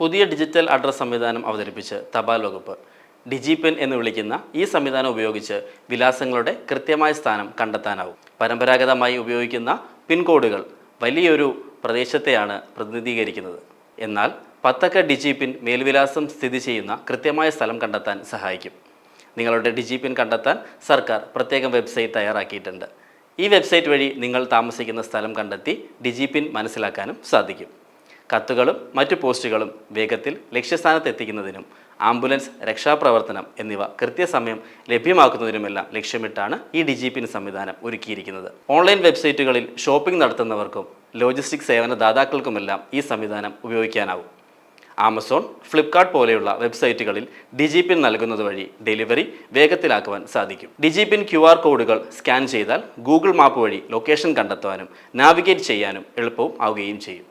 പുതിയ digital address സംവിധാനം അവതരിപ്പിച്ച് തപാൽ വകുപ്പ് ഡിജിപെൻ എന്ന് വിളിക്കുന്ന ഈ സംവിധാനം ഉപയോഗിച്ച് വിലാസങ്ങളുടെ കൃത്യമായ സ്ഥാനം കണ്ടെത്താനാവും. പരമ്പരാഗതമായി ഉപയോഗിക്കുന്ന പിൻകോഡുകൾ വലിയൊരു പ്രദേശത്തെയാണ് പ്രതിനിധീകരിക്കുന്നത്. എന്നാൽ പത്തക്ക ഡിജിപിൻ മേൽവിലാസം സ്ഥിതി ചെയ്യുന്ന കൃത്യമായ സ്ഥലം കണ്ടെത്താൻ സഹായിക്കും. നിങ്ങളുടെ ഡിജിപിൻ കണ്ടെത്താൻ സർക്കാർ പ്രത്യേകം വെബ്സൈറ്റ് തയ്യാറാക്കിയിട്ടുണ്ട്. ഈ വെബ്സൈറ്റ് വഴി നിങ്ങൾ താമസിക്കുന്ന സ്ഥലം കണ്ടെത്തി ഡിജിപിൻ മനസ്സിലാക്കാനും സാധിക്കും. കത്തുകളും മറ്റു പോസ്റ്റുകളും വേഗത്തിൽ ലക്ഷ്യസ്ഥാനത്ത് എത്തിക്കുന്നതിനും ആംബുലൻസ് രക്ഷാപ്രവർത്തനം എന്നിവ കൃത്യസമയം ലഭ്യമാക്കുന്നതിനുമെല്ലാം ലക്ഷ്യമിട്ടാണ് ഈ ഡിജിപിൻ സംവിധാനം ഒരുക്കിയിരിക്കുന്നത്. ഓൺലൈൻ വെബ്സൈറ്റുകളിൽ ഷോപ്പിംഗ് നടത്തുന്നവർക്കും ലോജിസ്റ്റിക് സേവന ദാതാക്കൾക്കുമെല്ലാം ഈ സംവിധാനം ഉപയോഗിക്കാനാവും. ആമസോൺ ഫ്ലിപ്കാർട്ട് പോലെയുള്ള വെബ്സൈറ്റുകളിൽ ഡിജിപിൻ നൽകുന്നത് വഴി ഡെലിവറി വേഗത്തിലാക്കുവാൻ സാധിക്കും. ഡിജിപിൻ ക്യു ആർ കോഡുകൾ സ്കാൻ ചെയ്താൽ ഗൂഗിൾ മാപ്പ് വഴി ലൊക്കേഷൻ കണ്ടെത്താനും നാവിഗേറ്റ് ചെയ്യാനും എളുപ്പവും ആവുകയും ചെയ്യും.